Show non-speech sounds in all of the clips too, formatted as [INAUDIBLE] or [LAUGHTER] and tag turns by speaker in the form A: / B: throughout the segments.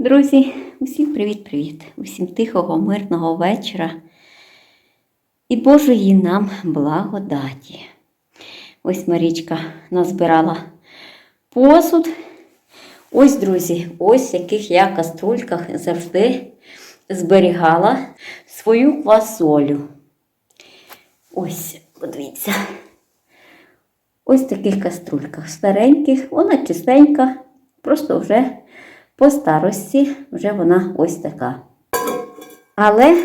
A: Друзі, усім привіт-привіт! Усім тихого, мирного вечора і Божої нам благодаті. Ось Марічка назбирала посуд. Ось, друзі, ось в яких я каструльках завжди зберігала свою квасолю. Ось, подивіться. Ось в таких каструльках стареньких, вона чистенька, просто вже по старості вже вона ось така. Але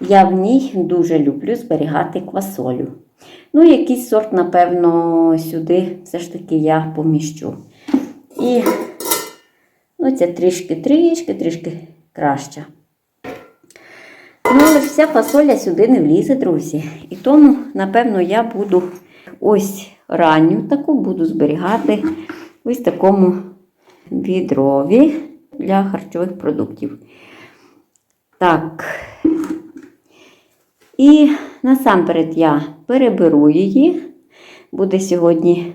A: я в ній дуже люблю зберігати квасолю. Ну, якийсь сорт, напевно, сюди все ж таки я поміщу. І ну, це трішки, трішки, трішки краща. Ну, але ж вся фасоля сюди не влізе, друзі. І тому, напевно, я буду ось ранню таку буду зберігати ось такому відрові для харчових продуктів. Так. І насамперед я переберу її. Буде сьогодні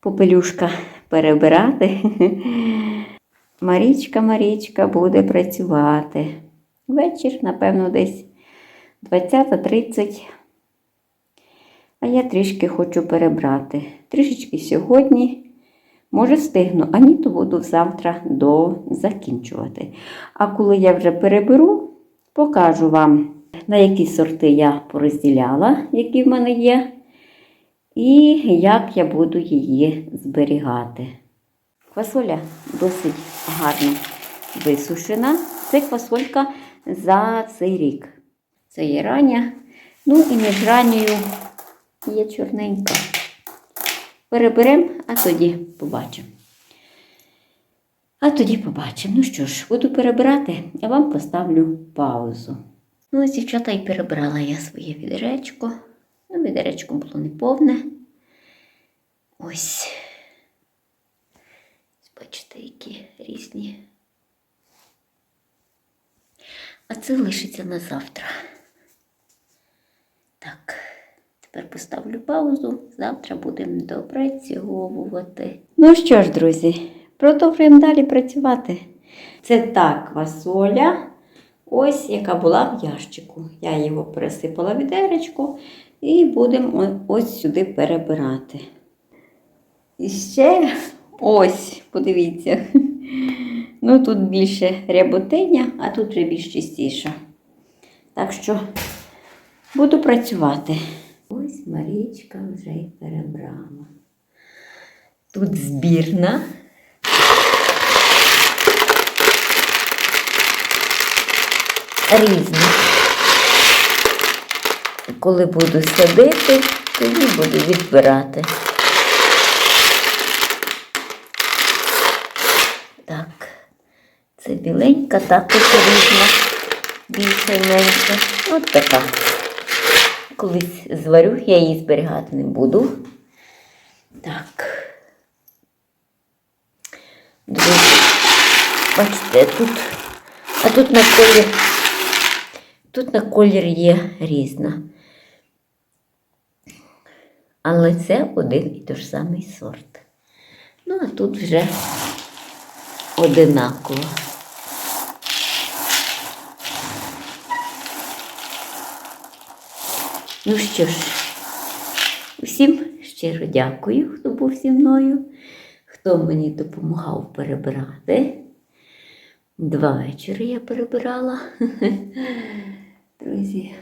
A: попелюшка перебирати. [LAUGHS] Марічка, Марічка буде працювати. Вечір, напевно, десь 20-30. А я трішки хочу перебрати. Трішечки сьогодні. Може, встигну, а ні, то буду завтра до закінчувати. А коли я вже переберу, покажу вам, на які сорти я порозділяла, які в мене є, і як я буду її зберігати. Квасоля досить гарно висушена. Це квасолька за цей рік. Це є рання. Ну і між ранньою є чорненька. Переберемо, а тоді побачимо. А тоді побачимо. Ну що ж, буду перебирати, а вам поставлю паузу. Ну, ось, дівчата, і перебрала я своє відеречко. Ну, відеречко було неповне. Ось. Бачите, які різні. А це лишиться на завтра. Так. Тепер поставлю паузу, завтра будемо допрацьовувати. Ну що ж, друзі, продовжуємо далі працювати. Це та квасоля, ось яка була в ящику. Я його пересипала в відеречку і будемо ось сюди перебирати. І ще ось, подивіться. Ну, тут більше ряботиня, а тут вже більш чистіша. Так що буду працювати. Ось Марічка вже й перебрала. Тут збірна. Різні. Коли буду садити, тоді буду відбирати. Так, це біленька, також різна, більше менше. От така колись зварю, я її зберігати не буду. Так. Друзі, бачите, тут, а тут на колір, тут на колір є різна. Але це один і той ж самий сорт. Ну, а тут вже одинаково. Ну що ж, усім щиро дякую, хто був зі мною, хто мені допомагав перебирати. Два вечори я перебирала. [LAUGHS] Друзі,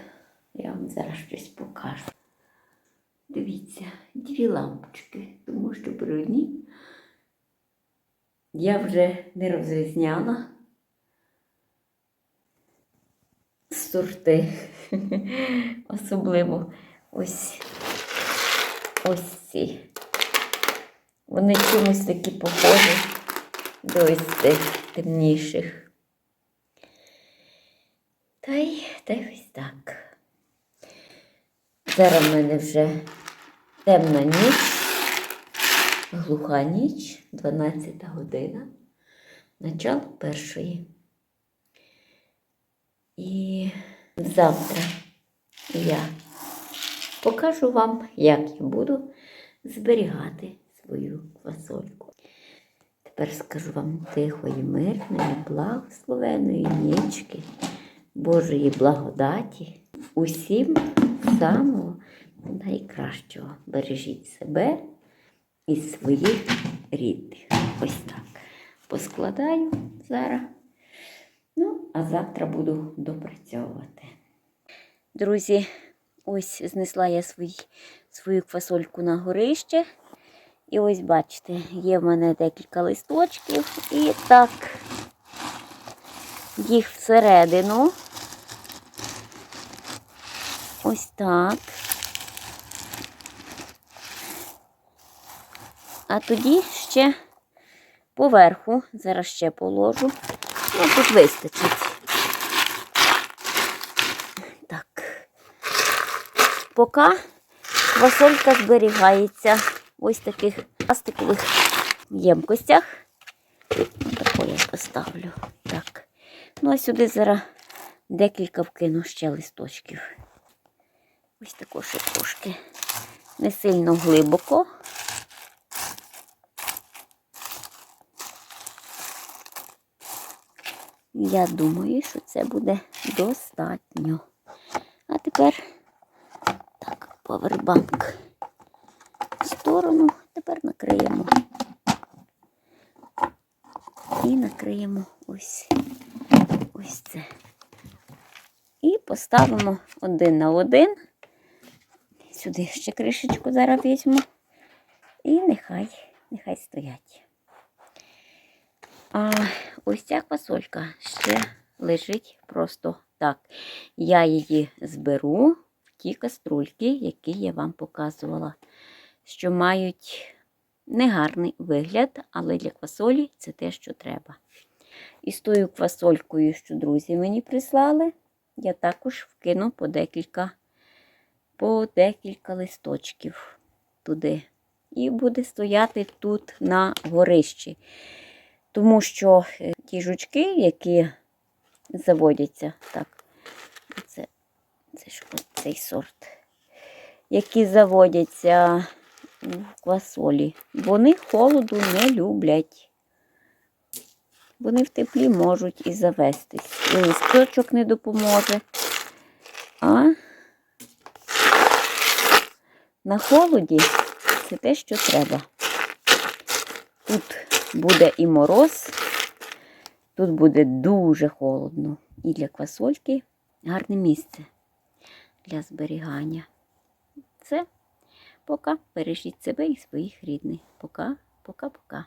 A: я вам зараз щось покажу. Дивіться, дві лампочки, тому що при одній я вже не розрізняла сорти. [LAUGHS] Особливо ось ось ці. Вони чомусь такі похожі до ось цих темніших. Та й, та й ось так. Зараз в мене вже темна ніч, глуха ніч, 12 година, начало першої. І завтра я покажу вам, як я буду зберігати свою квасольку. Тепер скажу вам тихої, мирної, благословеної нічки, Божої благодаті. Усім самого найкращого. Бережіть себе і своїх рідних. Ось так. Поскладаю зараз. А завтра буду допрацьовувати. Друзі, ось знесла я свій, свою квасольку на горище. І ось бачите, є в мене декілька листочків. І так їх всередину. Ось так. А тоді ще поверху, зараз ще положу. Ну, тут вистачить. Так. Поки квасолька зберігається в ось таких пластикових ємкостях. Отако я поставлю. Так. Ну, а сюди зараз декілька вкину ще листочків. Ось також трошки. Не сильно глибоко. Я думаю, що це буде достатньо. А тепер так, павербанк в сторону. Тепер накриємо. І накриємо ось, ось це. І поставимо один на один. Сюди ще кришечку зараз візьму. І нехай, нехай стоять. А ось ця квасолька ще лежить просто так. Я її зберу в ті каструльки, які я вам показувала, що мають негарний вигляд, але для квасолі це те, що треба. І з тою квасолькою, що друзі мені прислали, я також вкину по декілька, по декілька листочків туди. І буде стояти тут на горищі. Тому що е, ті жучки, які заводяться, так, це, це ж цей сорт, які заводяться в квасолі, вони холоду не люблять. Вони в теплі можуть і завестись. І листочок не допоможе. А на холоді це те, що треба. Тут буде і мороз, тут буде дуже холодно. І для квасольки гарне місце для зберігання. Це пока. Бережіть себе і своїх рідних. Пока, пока, пока.